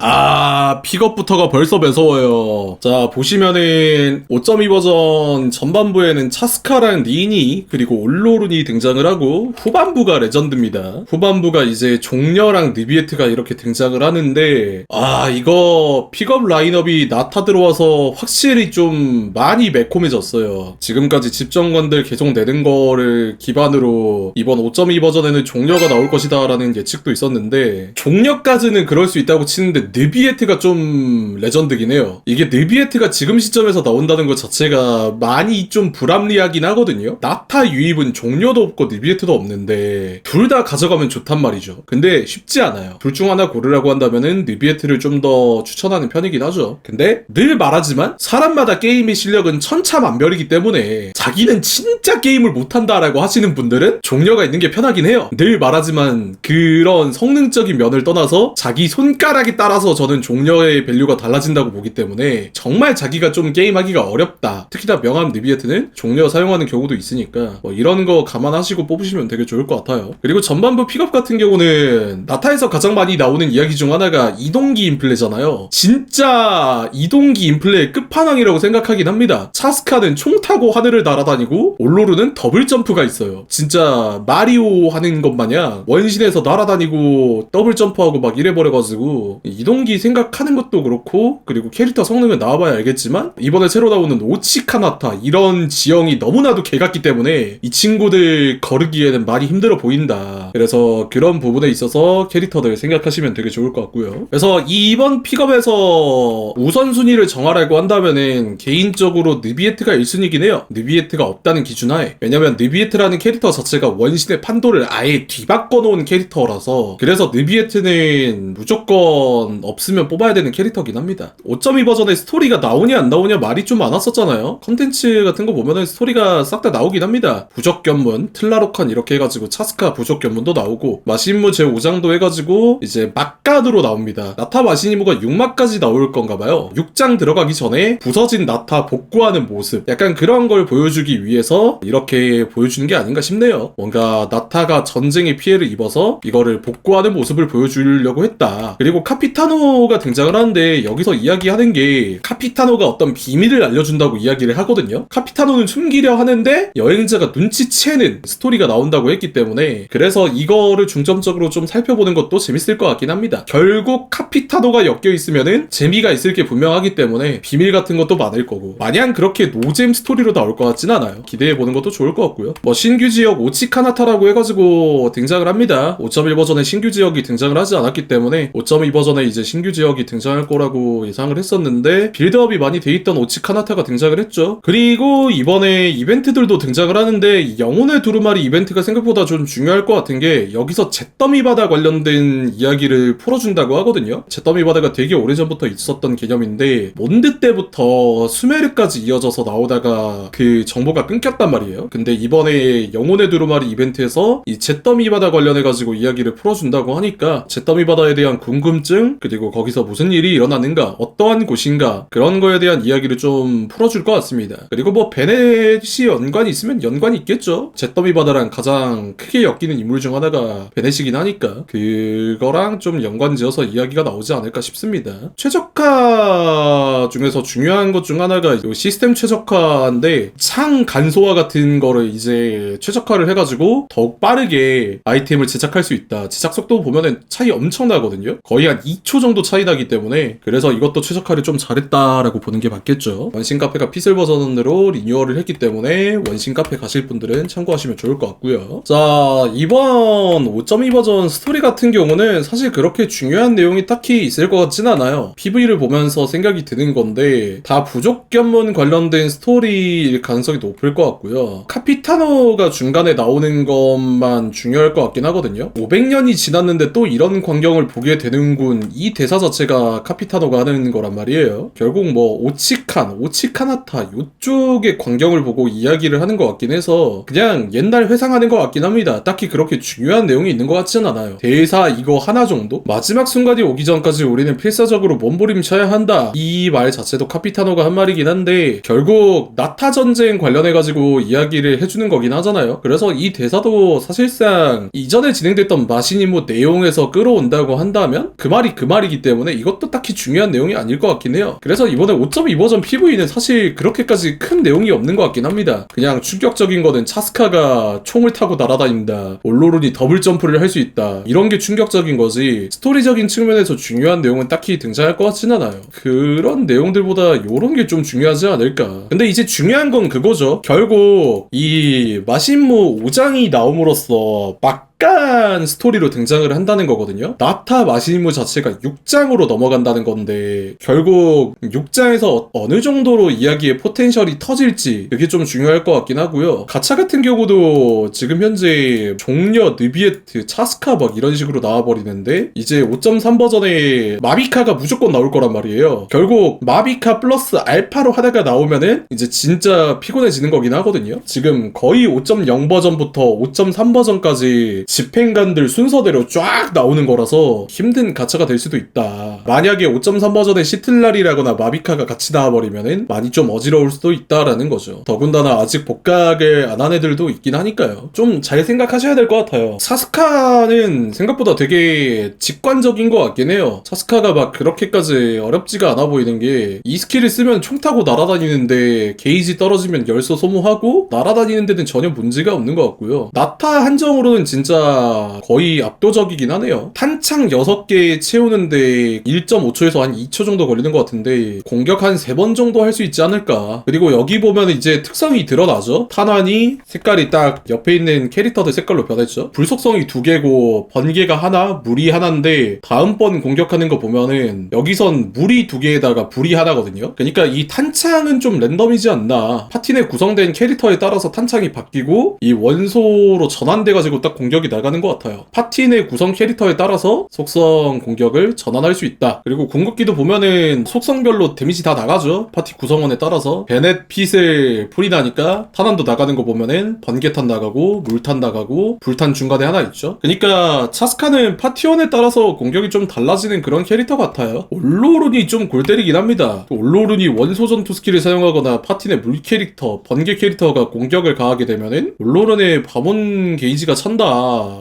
아, 픽업부터가 벌써 매서워요. 자, 보시면은 5.2 버전 전반부에는 차스카랑 니니 그리고 올로룬이 등장을 하고 후반부가 레전드입니다. 후반부가 이제 종려랑 느비에트가 이렇게 등장을 하는데 아, 이거 픽업 라인업이 나타 들어와서 확실히 좀 많이 매콤해졌어요. 지금까지 집정관들 계속 내는 거를 기반으로 이번 5.2 버전에는 종려가 나올 것이다 라는 예측도 있었는데 종려까지는 그럴 수 있다고 치는데 느비에트가 좀 레전드긴 해요. 이게 느비에트가 지금 시점에서 나온다는 것 자체가 많이 좀 불합리하긴 하거든요. 나타 유입은 종려도 없고 느비에트도 없는데 둘 다 가져가면 좋단 말이죠. 근데 쉽지 않아요. 둘 중 하나 고르라고 한다면은 느비에트를 좀 더 추천하는 편이긴 하죠. 근데 늘 말하지만 사람마다 게임의 실력은 천차만별이기 때문에 자기는 진짜 게임을 못한다라고 하시는 분들은 종려가 있는 게 편하긴 해요. 늘 말하지만 그런 성능적인 면을 떠나서 자기 손가락에 따라 서 저는 종려의 밸류가 달라진다고 보기 때문에 정말 자기가 좀 게임하기가 어렵다. 특히나 명함 느비에트는 종려 사용하는 경우도 있으니까 뭐 이런 거 감안하시고 뽑으시면 되게 좋을 것 같아요. 그리고 전반부 픽업 같은 경우는 나타에서 가장 많이 나오는 이야기 중 하나가 이동기 인플레잖아요. 진짜 이동기 인플레의 끝판왕이라고 생각하긴 합니다. 차스카는 총 타고 하늘을 날아다니고 올로르는 더블 점프가 있어요. 진짜 마리오 하는 것 마냥 원신에서 날아다니고 더블 점프하고 막 이래버려가지고 이동 기 생각하는 것도 그렇고 그리고 캐릭터 성능은 나와봐야 알겠지만 이번에 새로 나오는 오치카나타 이런 지형이 너무나도 개같기 때문에 이 친구들 거르기에는 많이 힘들어 보인다. 그래서 그런 부분에 있어서 캐릭터들 생각하시면 되게 좋을 것 같고요. 그래서 이번 픽업에서 우선순위를 정하라고 한다면은 개인적으로 느비에트가 1순위긴 해요. 느비에트가 없다는 기준하에. 왜냐면 느비에트라는 캐릭터 자체가 원신의 판도를 아예 뒤바꿔 놓은 캐릭터라서 그래서 느비에트는 무조건 없으면 뽑아야 되는 캐릭터긴 합니다. 5.2 버전의 스토리가 나오냐 안 나오냐 말이 좀 많았었잖아요. 컨텐츠 같은 거 보면은 스토리가 싹 다 나오긴 합니다. 부적 견문, 틀라로칸 이렇게 해가지고 차스카 부적 견문도 나오고 마신무 제5장도 해가지고 이제 막간으로 나옵니다. 나타 마시니무가 6막까지 나올 건가 봐요. 6장 들어가기 전에 부서진 나타 복구하는 모습 약간 그런 걸 보여주기 위해서 이렇게 보여주는 게 아닌가 싶네요. 뭔가 나타가 전쟁의 피해를 입어서 이거를 복구하는 모습을 보여주려고 했다. 그리고 카피타 노가 등장을 하는데 여기서 이야기하는 게 카피타노가 어떤 비밀을 알려준다고 이야기를 하거든요. 카피타노는 숨기려 하는데 여행자가 눈치채는 스토리가 나온다고 했기 때문에 그래서 이거를 중점적으로 좀 살펴보는 것도 재밌을 것 같긴 합니다. 결국 카피타노가 엮여 있으면은 재미가 있을 게 분명하기 때문에 비밀 같은 것도 많을 거고 마냥 그렇게 노잼 스토리로 나올 것 같진 않아요. 기대해 보는 것도 좋을 것 같고요. 뭐 신규 지역 오치카나타라고 해가지고 등장을 합니다. 5.1 버전에 신규 지역이 등장을 하지 않았기 때문에 5.2 버전에 이제 신규 지역이 등장할 거라고 예상을 했었는데 빌드업이 많이 돼 있던 오치카나타가 등장을 했죠. 그리고 이번에 이벤트들도 등장을 하는데 영혼의 두루마리 이벤트가 생각보다 좀 중요할 것 같은 게 여기서 잿더미 바다 관련된 이야기를 풀어준다고 하거든요. 잿더미 바다가 되게 오래전부터 있었던 개념인데 몬드 때부터 수메르까지 이어져서 나오다가 그 정보가 끊겼단 말이에요. 근데 이번에 영혼의 두루마리 이벤트에서 이 잿더미 바다 관련해 가지고 이야기를 풀어준다고 하니까 잿더미 바다에 대한 궁금증 그리고 거기서 무슨 일이 일어나는가 어떠한 곳인가 그런 거에 대한 이야기를 좀 풀어줄 것 같습니다. 그리고 뭐 베넷이 연관이 있으면 연관이 있겠죠. 잿더미 바다랑 가장 크게 엮이는 인물 중 하나가 베넷이긴 하니까 그거랑 좀 연관지어서 이야기가 나오지 않을까 싶습니다. 최적화 중에서 중요한 것 중 하나가 이 시스템 최적화인데 창 간소화 같은 거를 이제 최적화를 해가지고 더욱 빠르게 아이템을 제작할 수 있다. 제작 속도 보면은 차이 엄청나거든요. 거의 한 2초 정도 차이 나기 때문에 그래서 이것도 최적화를 좀 잘했다라고 보는 게 맞겠죠. 원신 카페가 피슬 버전으로 리뉴얼을 했기 때문에 원신 카페 가실 분들은 참고하시면 좋을 것 같고요. 자 이번 5.2 버전 스토리 같은 경우는 사실 그렇게 중요한 내용이 딱히 있을 것 같진 않아요. PV를 보면서 생각이 드는 건데 다 부족 견문 관련된 스토리일 가능성이 높을 것 같고요. 카피타노가 중간에 나오는 것만 중요할 것 같긴 하거든요. 500년이 지났는데 또 이런 광경을 보게 되는군. 이 대사 자체가 카피타노가 하는 거란 말이에요. 결국 뭐 오치칸, 오치카나타 이쪽의 광경을 보고 이야기를 하는 것 같긴 해서 그냥 옛날 회상하는 것 같긴 합니다. 딱히 그렇게 중요한 내용이 있는 것 같진 않아요. 대사 이거 하나 정도? 마지막 순간이 오기 전까지 우리는 필사적으로 몸부림쳐야 한다. 이 말 자체도 카피타노가 한 말이긴 한데 결국 나타 전쟁 관련해가지고 이야기를 해주는 거긴 하잖아요. 그래서 이 대사도 사실상 이전에 진행됐던 마시니모 내용에서 끌어온다고 한다면 그 말이 그 말이기 때문에 이것도 딱히 중요한 내용이 아닐 것 같긴 해요. 그래서 이번에 5.2 버전 PV는 사실 그렇게까지 큰 내용이 없는 것 같긴 합니다. 그냥 충격적인 거는 차스카가 총을 타고 날아다닌다. 올로룬이 더블 점프를 할 수 있다. 이런 게 충격적인 거지. 스토리적인 측면에서 중요한 내용은 딱히 등장할 것 같진 않아요. 그런 내용들보다 이런 게 좀 중요하지 않을까. 근데 이제 중요한 건 그거죠. 결국 이 마신무 5장이 나옴으로써 막 약간 스토리로 등장을 한다는 거거든요. 나타 마시무 자체가 6장으로 넘어간다는 건데 결국 6장에서 어느 정도로 이야기의 포텐셜이 터질지 그게 좀 중요할 것 같긴 하고요. 가차 같은 경우도 지금 현재 종려, 느비에트, 차스카 막 이런 식으로 나와버리는데 이제 5.3 버전에 마비카가 무조건 나올 거란 말이에요. 결국 마비카 플러스 알파로 하다가 나오면은 이제 진짜 피곤해지는 거긴 하거든요. 지금 거의 5.0 버전부터 5.3 버전까지 집행관들 순서대로 쫙 나오는 거라서 힘든 가차가 될 수도 있다. 만약에 5.3 버전에 시틀날이라거나 마비카가 같이 나와버리면은 많이 좀 어지러울 수도 있다라는 거죠. 더군다나 아직 복각을 안 한 애들도 있긴 하니까요. 좀 잘 생각하셔야 될 것 같아요. 사스카는 생각보다 되게 직관적인 것 같긴 해요. 사스카가 막 그렇게까지 어렵지가 않아 보이는 게 이 스킬을 쓰면 총 타고 날아다니는데 게이지 떨어지면 열소 소모하고 날아다니는 데는 전혀 문제가 없는 것 같고요. 나타 한정으로는 진짜 거의 압도적이긴 하네요. 탄창 6개 채우는데 1.5초에서 한 2초 정도 걸리는 것 같은데 공격 한 3번 정도 할 수 있지 않을까. 그리고 여기 보면 이제 특성이 드러나죠. 탄환이 색깔이 딱 옆에 있는 캐릭터들 색깔로 변했죠. 불속성이 두 개고 번개가 하나, 물이 하나인데 다음번 공격하는 거 보면은 여기선 물이 두 개에다가 불이 하나거든요. 그러니까 이 탄창은 좀 랜덤이지 않나. 내 구성된 캐릭터에 따라서 탄창이 바뀌고 이 원소로 전환돼가지고 딱 공격이 나가는 것 같아요. 파티 내 구성 캐릭터에 따라서 속성 공격을 전환할 수 있다. 그리고 궁극기도 보면은 속성별로 데미지 다 나가죠. 파티 구성원에 따라서 베넷 핏을 풀이 나니까 탄환도 나가는 거 보면은 번개탄 나가고 물탄 나가고 불탄 중간에 하나 있죠. 그러니까 차스카는 파티원에 따라서 공격이 좀 달라지는 그런 캐릭터 같아요. 올로룬이 좀 골 때리긴 합니다. 올로룬이 원소 전투 스킬을 사용하거나 파티 내물 캐릭터, 번개 캐릭터가 공격을 가하게 되면은 올로룬의 밤원 게이지가 찬다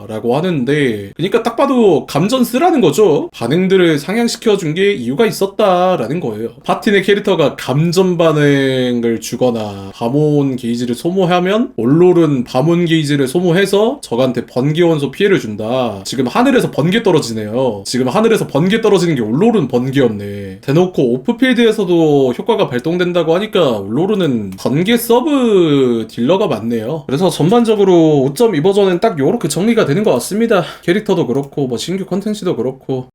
라고 하는데 그러니까 딱 봐도 감전 쓰라는 거죠. 반응들을 상향시켜 준 게 이유가 있었다라는 거예요. 내 캐릭터가 감전 반응을 주거나 밤온 게이지를 소모하면 올롤은 밤온 게이지를 소모해서 적한테 번개 원소 피해를 준다. 지금 하늘에서 번개 떨어지네요. 지금 하늘에서 번개 떨어지는 게 올롤은 번개였네. 대놓고 오프필드에서도 효과가 발동된다고 하니까 올롤은 번개 서브 딜러가 많네요. 그래서 전반적으로 5.2 버전은 딱 요렇게 정리가 되는 것 같습니다. 캐릭터도 그렇고 뭐 신규 컨텐츠도 그렇고